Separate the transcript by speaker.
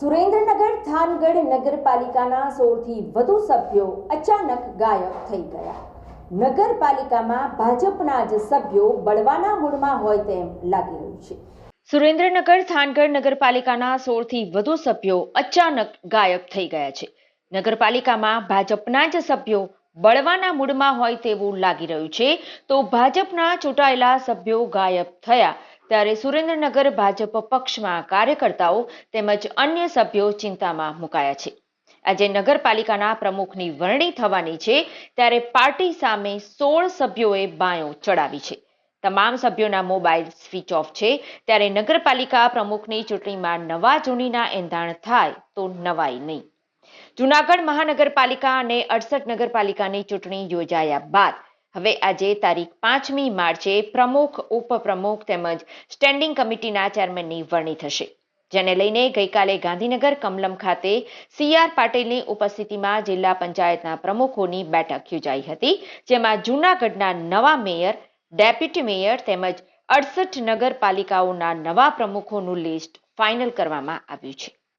Speaker 1: સુરેન્દ્રનગર, થાનગઢ નગરપાલિકાના સોળથી વધુ સભ્યો અચાનક ગાયબ થઈ ગયા. નગરપાલિકામાં ભાજપના જ સભ્યો બળવાના મૂડમાં હોય તેમ લાગી રહ્યું છે.
Speaker 2: સુરેન્દ્રનગર, થાનગઢ નગરપાલિકાના સોળથી વધુ સભ્યો અચાનક ગાયબ થઈ ગયા છે. નગરપાલિકામાં ભાજપના જ સભ્યો બળવાના મૂડમાં હોય તેવું લાગી રહ્યું છે. તો ભાજપના ચૂંટાયેલા સભ્યો ગાયબ થયા. ત્યારે સુરેન્દ્રનગર ભાજપ પક્ષમાં કાર્યકર્તાઓ તેમજ અન્ય સભ્યો ચિંતામાં મુકાયા છે. આજે નગરપાલિકાના પ્રમુખની વરણી થવાની છે, ત્યારે પાર્ટી સામે સોળ સભ્યોએ બાયો ચડાવી છે. તમામ સભ્યોના મોબાઈલ સ્વિચ ઓફ છે, ત્યારે નગરપાલિકા પ્રમુખની ચૂંટણીમાં નવા જૂનીના એંધાણ થાય તો નવાઈ નહીં. જુનાગઢ મહાનગરપાલિકા અને અડસઠ નગરપાલિકાની ચૂંટણી યોજાયા બાદ હવે આજે તારીખ પાંચમી માર્ચે પ્રમુખ, ઉપપ્રમુખ તેમજ સ્ટેન્ડિંગ કમિટીના ચેરમેનની વરણી થશે. જેને લઈને ગઈકાલે ગાંધીનગર કમલમ ખાતે સીઆર પાટીલની ઉપસ્થિતિમાં જિલ્લા પંચાયતના પ્રમુખોની બેઠક યોજાઈ હતી, જેમાં જૂનાગઢના નવા મેયર, ડેપ્યુટી મેયર તેમજ અડસઠ નગરપાલિકાઓના નવા પ્રમુખોનું લિસ્ટ ફાઇનલ કરવામાં આવ્યું છે.